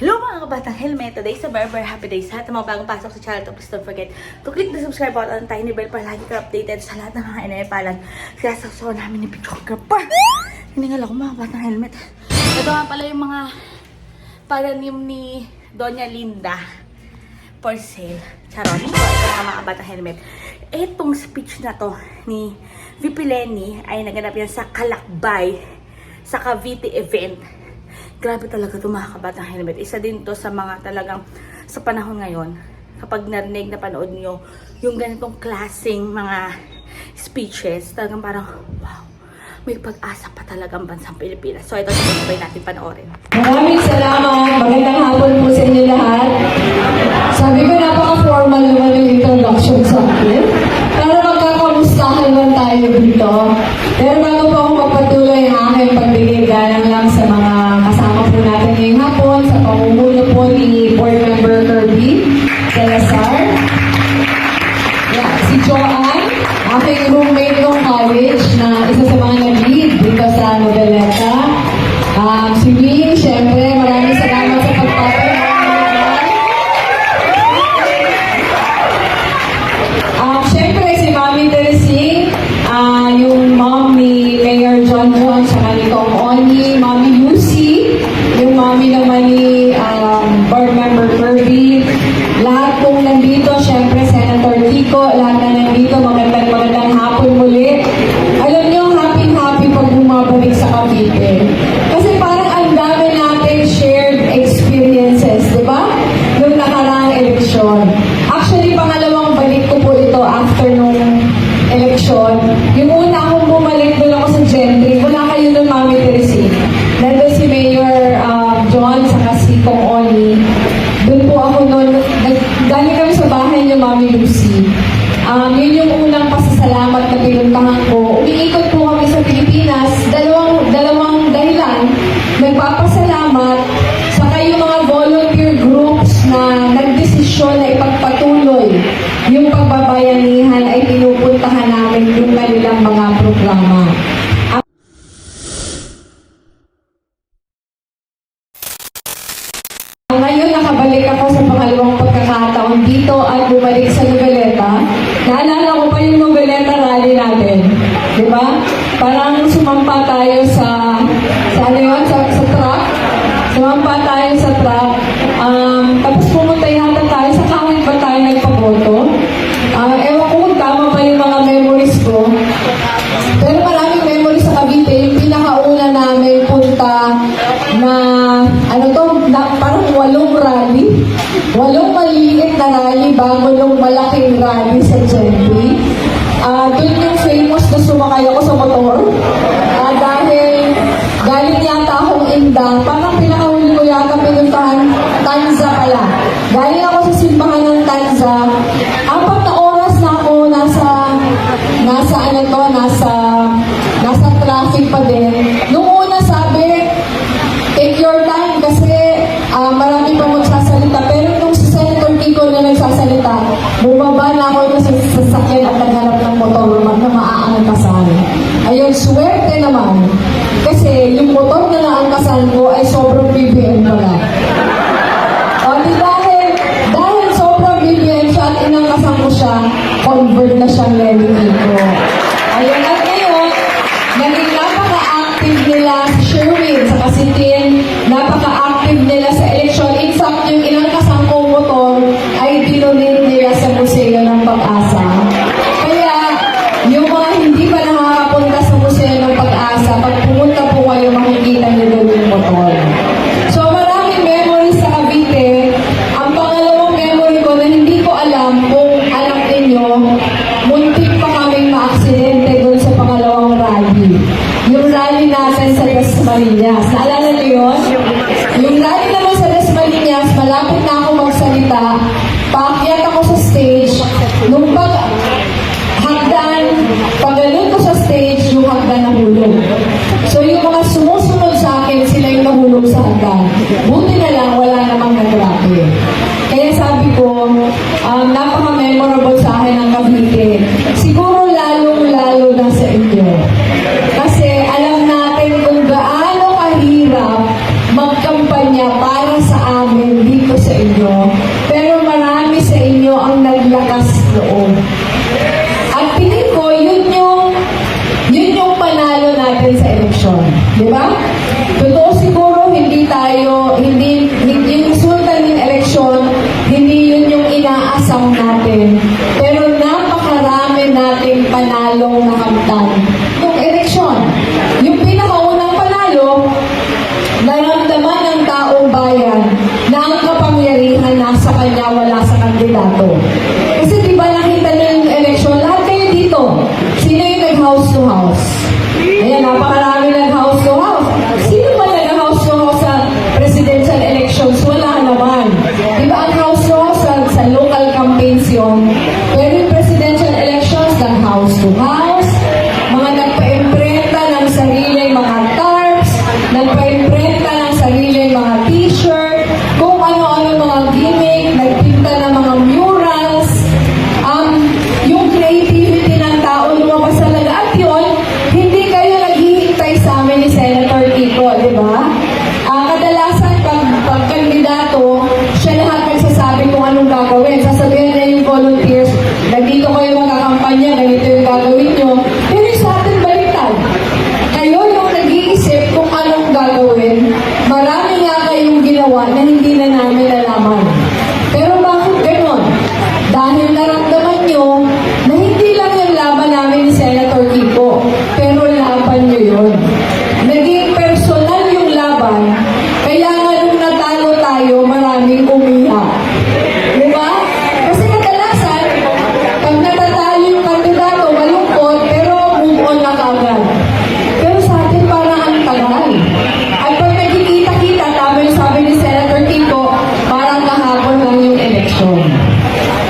Hello mga kabatang helmet! Today is a very very happy day sa mga bagong pasok sa channel to. Please don't forget to click the subscribe button at tiny bell para lagi ka updated sa lahat ng mga inaipalan. Sa namin ni videographer. Hiningal ako mga kabatang helmet. Ito nga pala yung mga pananim ni Doña Linda for sale. Charot. Ito nga mga kabatang helmet. Etong speech na to ni VP Lenny ay naganap yan sa Kalakbay sa Cavite event. Grabe talaga ito mga kabatang helmet. Isa din to sa mga talagang sa panahon ngayon, kapag narinig na panood nyo yung ganitong klaseng mga speeches, talagang parang, wow, may pag-asa pa talagang bansang Pilipinas. So ito, sabay natin panoorin. Maraming salamat. Magandang hapon po sa inyo lahat. Sabi ko napaka-formal naman yung introduction sa akin. Pero magkakamustahan lang tayo dito. Pero bago po ako magpatuloy ang aking pagbigay galang ba? Noong nakaraang eleksyon. Actually, pangalawang balik ko po ito after nung eleksyon. Yung una akong bumalik doon ako sa Gentry, wala kayo doon, Mami Teresy. Nandun si Mayor um, John, saka si Kong Oni. Doon po ako noon, galing kami sa bahay niya, Mami Lucy. Um, yun yung unang pasasalamat na pinuntahan ko. Umiikot po kami sa Pilipinas, dalawang, dalawang dahilan. Nagpapasalamat nagdesisyon na ipagpatuloy yung pagbabayanihan ay pinupuntahan namin yung kanilang mga programa. Ngayon, nakabalik ako sa pangalawang pagkakataon dito at bumalik sa Noveleta. Naalala ko pa yung Noveleta rally natin. Di ba? Parang sumampa tayo sa, sa ano? Sa, sa truck. Sumampa bago nung malaking rally sa Gentry. Ah, doon yung famous na sumakay ako sa motor. Ah, dahil galing yata akong indang, parang Dasmariñas. Naalala niyo yun? Yung rally naman sa Dasmariñas, malapit na ako magsalita. Paakyat ako sa stage. Nung pag hagdan, pag ganun ko sa stage, yung hagdan nahulog. So yung mga sumusunod sa akin, sila yung nahulog sa hagdan. Buti na lang, wala namang nagrabe. Kaya sabi ko, um, napaka-memorable sa akin ang Cavite. Siguro ทรงงานเป็น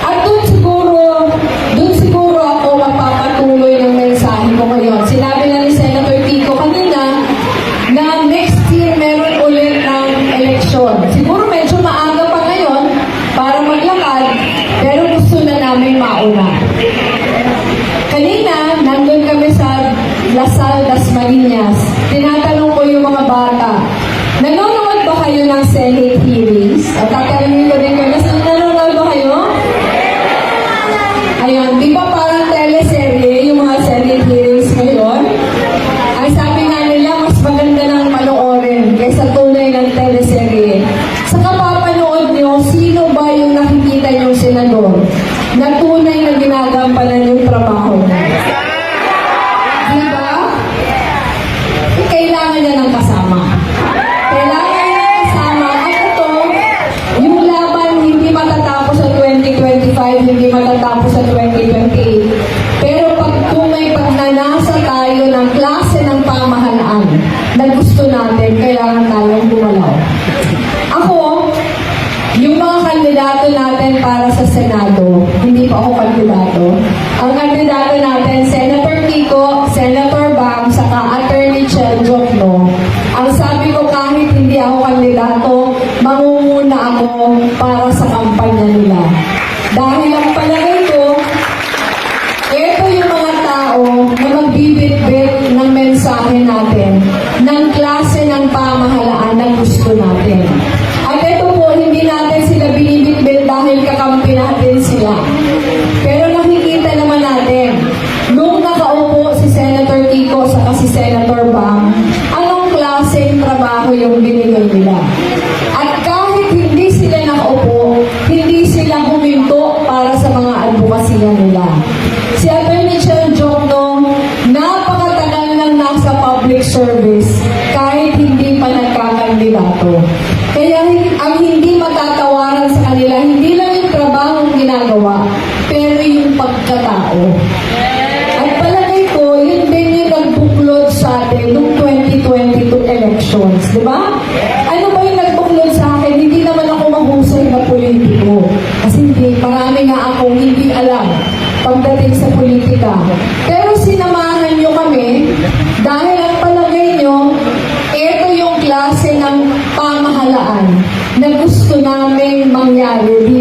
At doon siguro, doon siguro ako mapapatuloy ng mensahe ko ngayon. Sinabi na ni Senator Pico kanina na next year meron ulit ng eleksyon. Siguro medyo maaga pa ngayon para maglakad, pero gusto na namin mauna. Kanina, nandun kami sa Lasal, Dasmariñas. Tinatanong ko yung mga bata, nanonood ba kayo ng Senate hearings? At tatanungin ko rin ang hindi matatawag namin mangyari dito.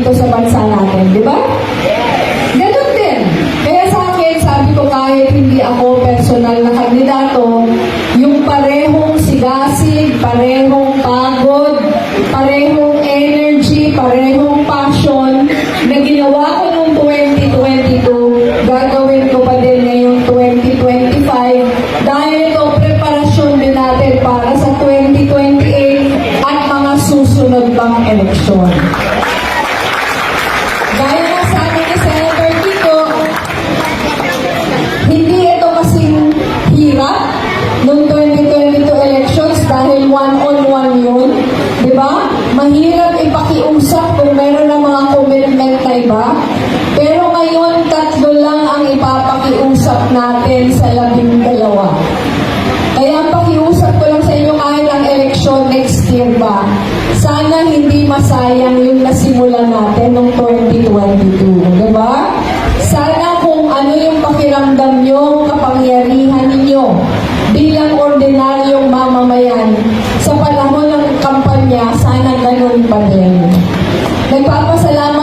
Eleksyon. Gaya ng sabi ni Senator Kiko, hindi ito kasing hirap noong 2022 elections dahil one-on-one yun. Di ba? Mahirap ipakiusap kung meron ng mga commitment na iba. Pero ngayon, tatlo lang ang ipapakiusap natin sa labing dalawa. Kaya ang pakiusap ko lang sa inyo kahit ang eleksyon next year ba, hindi masayang yung nasimulan natin noong 2022. Di ba? Sana kung ano yung pakiramdam nyo, kapangyarihan ninyo bilang ordinaryong mamamayan sa panahon ng kampanya, sana ganun pa din. Nagpapasalamat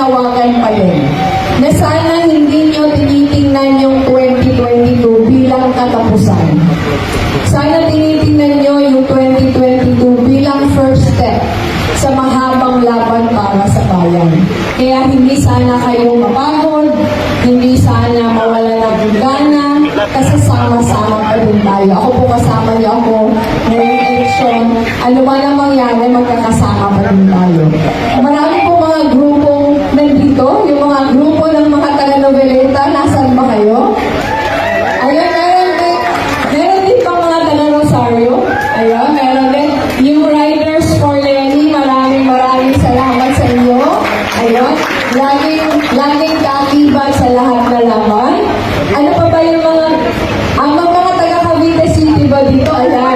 panawagan pa din na sana hindi nyo tinitingnan yung 2022 bilang katapusan. Sana tinitingnan nyo yung 2022 bilang first step sa mahabang laban para sa bayan. Kaya hindi sana kayo mapagod, hindi sana mawala ng gana, kasi sama-sama pa din tayo. Ako po kasama niyo ako ngayong eleksyon. Ano man ang mangyari, magkakasama pa din tayo. Ba